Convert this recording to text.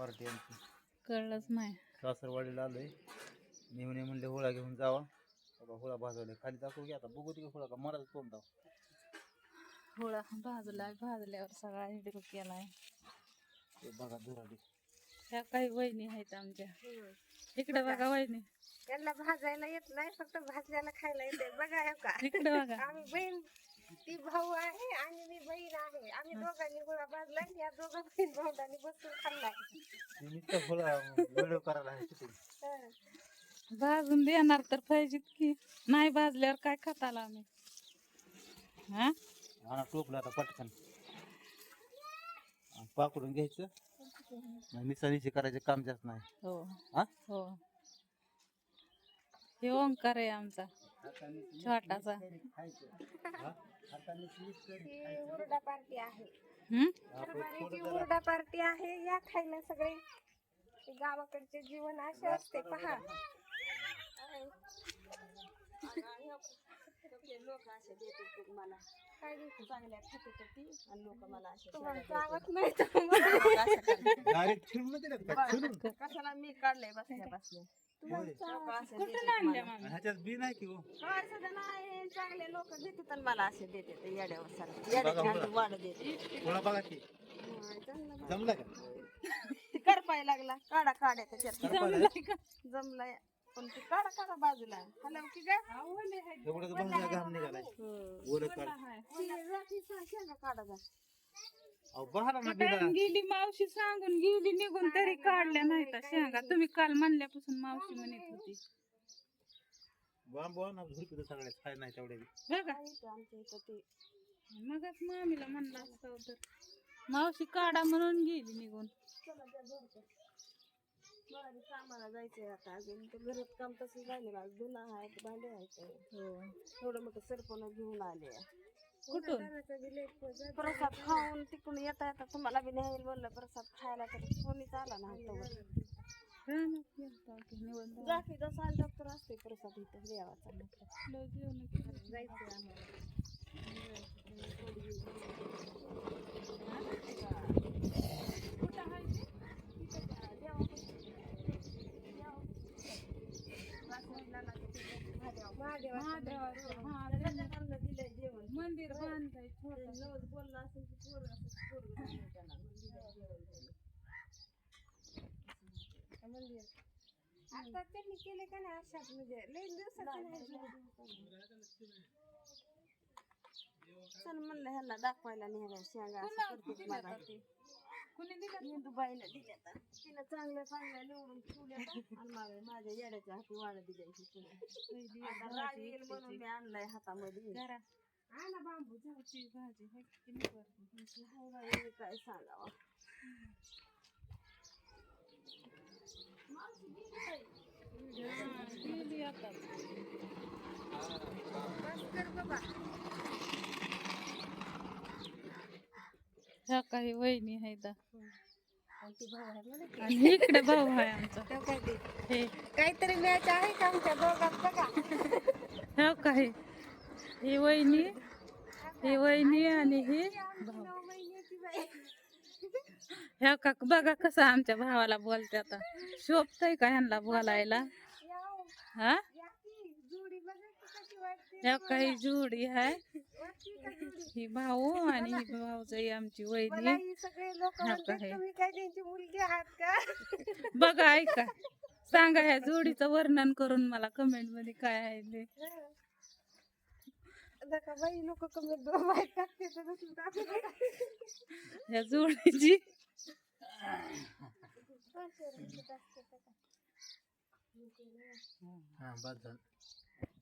Party आमची. कळलंच नाही. सासरवाडीला आलोय. नेहमी म्हणले होळा घेऊन जावा. बाबा होळा भाजवले खाली दाखवू घ्या आता? बघू ती होळा का? मराच तोंड दाव होळा भाजलाय भाजल्यावर सगळा हिडक केलाय. ते बघा धुराडी. ह्या काही वहिनी आहेत आमच्या. इकडे बघा वहिनी. त्यांना भाजायला येत नाही फक्त भाजल्याला खायला येते बघा हे का? इकडे बघा. आम्ही बहीण ती भाऊ आहे आणि मी बहीण आहे. आम्ही दोघांनी गोळा भाजला या दोघं बहीण भाऊंनी बसून खाल्लाय हं. भाजून देणार तर पाहिजेत की. नाही भाजल्यावर काय खाताला आम्ही? हा? टोपलं आता पटकन. पाकडून घ्यायचं. मिसाळीचे करायचे काम जास्त नाही. हो. हा? हो. हे ओंकार आहे आमचा. छोटासा. ही? उरडा पार्टी आहे. हम्म? कारभारीची उरडा पार्टी आहे या खायला सगळे. ते गावाकडचे जीवन असे असते पहा. लोक असे देतात मला. काय देते? चांगल्या खात होती आणि लोक मला असे तुम्हाला चावत नाही तर कशाला मी काढलंय बसल्या बसल्या. कुठून देतात आणल्या मला. मामी ह्याच्यात बी नाही की हो. नाही. चांगले लोक देतात आणि मला असे देतात येड्यावर सारखं. येड्याची हात वाढ देते. थोडा बघा की. जमला का? ती करपाय लागला. काढा काढ्या त्याच्यात. जमलंय का? जमलाय. पण ती काढा काढा बाजूला. हॅलो की काय एवढं बंगला घाम निघालाय. ओलं काढ. शेंगा काढा जा. गेली मावशी सांगून गेली निघून तरी काढल्या नाही तर शेंगा तुम्ही काल म्हणल्यापासून मावशी म्हणत होती. बघा मगच मामीला म्हणलं असतं तर. मावशी काढा म्हणून गेली निघून. कामाला जायचंय आता अजून. ते घरात काम तसं झालं माझं धुणं आहे भांडे आहेत. हो थोडं मोठं सरपण घेऊन आले. कुठून? प्रसाद खाऊन तिकडून येता येता तुम्हाला बी न्यायला बोललं प्रसाद खायला तर कोणीच आला ना हातावर रानात गेलता की निवंत. जाती जसा डॉक्टर असते प्रसाद इथं देवाचा कुठं आहे. हा, दिलंय जेवण मंदिर बांधाय छोटं. बोलला असेल की पोरं असं पोरगं दिलंय त्याला. त्याला. आता त्यांनी केले का नाही अशात म्हणजे लई चल म्हणलं ह्याला दाखवायला नेहमी शेंगा असं कुणी दिलं मेंदूबाईला दिल्या तर तिनं चांगल्या चांगल्या निवडून ठेवल्या आणि मला माझ्या येड्याच्या हाती वाढ दिल्याची राग येईल म्हणून मी आणलाय हातामध्ये. आणा बांबू ती भाजी आहे की नाही बरं? हाय बाई, मी काय सांगावं हा, गेली आता बस कर बाबा ह्या काही वहिनी आहेत आणि ती भाऊ आहे म्हणे की. आणि इकडे भाऊ आहे आमचा तेव्हा काय ते हे काहीतरी मॅच आहे का आमच्या दोघात बघा ह्या काय ही वहिनी ही वहिनी आणि ही ह्या का बघा कसं आमच्या भावाला बोलते आता. शोभतय का ह्यांना बोलायला? हा? ह्या काही जोडी आहे? ही भाऊ आणि ही भाऊजाई आमची वहिनी. बघा ऐका. सांगा ह्या जोडीचं वर्णन करून मला कमेंटमध्ये काय आहे ते. नका बाई लोक कमी दोन बाई टाकते तर टाकू. ह्या जोडीची. हा बाद झालं